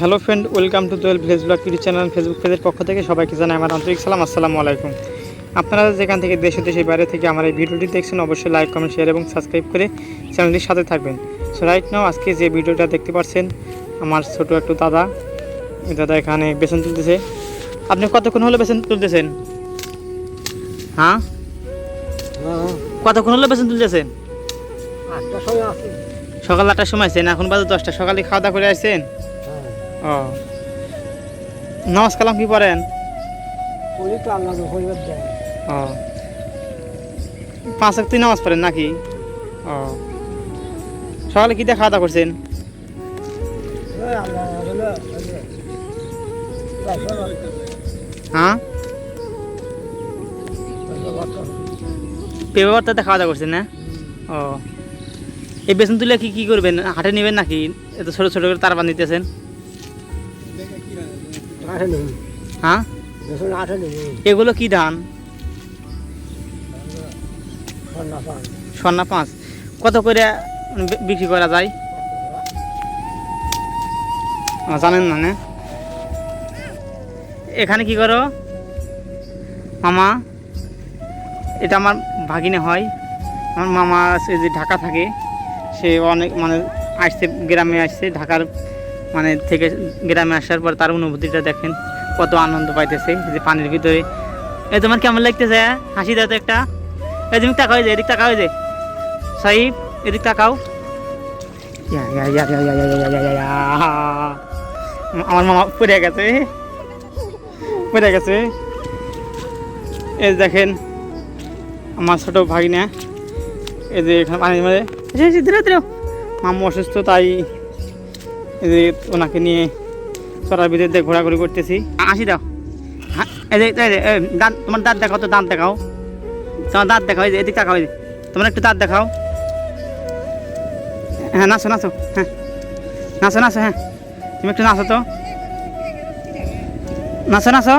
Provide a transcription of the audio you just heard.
Hello friend welcome to Doyel village blog YouTube channel Facebook পেজের পক্ষ থেকে সবাইকে জানাই আমার আন্তরিক সালাম আসসালামু আলাইকুম। আপনারা যেখান থেকে দেশ দেশের বাইরে থেকে আমার এই ভিডিওটি দেখছেন অবশ্যই লাইক কমেন্ট শেয়ার এবং সাবস্ক্রাইব করে চ্যানেলটির সাথে থাকবেন। সো রাইট নাও আজকে যে ভিডিওটা দেখতে পাচ্ছেন আমার ছোট একটু দাদা এই দাদা এখানে বেসন তুলতেছে। আপনি কতক্ষণ হলো বেসন তুলতেছেন? হ্যাঁ? কতক্ষণ হলো বেসন তুলতেছেন? সকাল আটটার সময় আছেন এখন বাজে দশটা সকালে খাওয়া দাওয়া করে আসছেন? ও। নামাজ কালাম কি পড়েন? উনি তো আল্লাহ হইবার দেয় ও। পাঁচ একটি নামাজ পড়েন নাকি? ও। সকালে কি দিয়ে খাওয়া দাওয়া করছেন? হ্যাঁ? হ্যাঁ পেপার তাতে খাওয়া দাওয়া করছেন না? ও। এই বেসন তুলে কি কি করবেন? হাটে নেবেন নাকি? এত ছোটো ছোটো করে তার নেই হ্যাঁ? এগুলো কি ধান? সন্না স্বর্ণা পাঁচ। কত করে বিক্রি করা যায়? জানেন না না। এখানে কি করো? মামা এটা আমার ভাগিনে হয়। আমার মামা যে ঢাকা থাকে সে অনেক মানে আসছে গ্রামে আসছে ঢাকার মানে থেকে গ্রামে আসার পর তার অনুভূতিটা দেখেন, কত আনন্দ পাইতেছে যে পানির ভিতরে। এই তোমার কেমন লাগতেছে হ্যাঁ? হাসি দাও তো একটা। এই তুমি হয়ে যে, এদিক টাকা হয়ে যায় সাহিব, এদিক টাকাও আমার মামা পড়ে গেছে। পড়ে গেছে। এ দেখেন, আমার ছোটো ভাগিনা, এই যে এখানে পানির মধ্যে। মামু অসুস্থ, তাই ওনাকে নিয়ে চড়ার ভিতরে দিয়ে ঘোরাঘুরি করতেছি। আসি দাও। দাঁত, তোমার দাঁত দেখাও তো, দাঁত দেখাও। তোমার দাঁত দেখাও, এই এদিক দেখাও তোমার একটু দাঁত দেখাও। হ্যাঁ নাচো নাচো হ্যাঁ। নাচো নাচো হ্যাঁ। তুমি একটু নাচো তো। নাচো নাচো।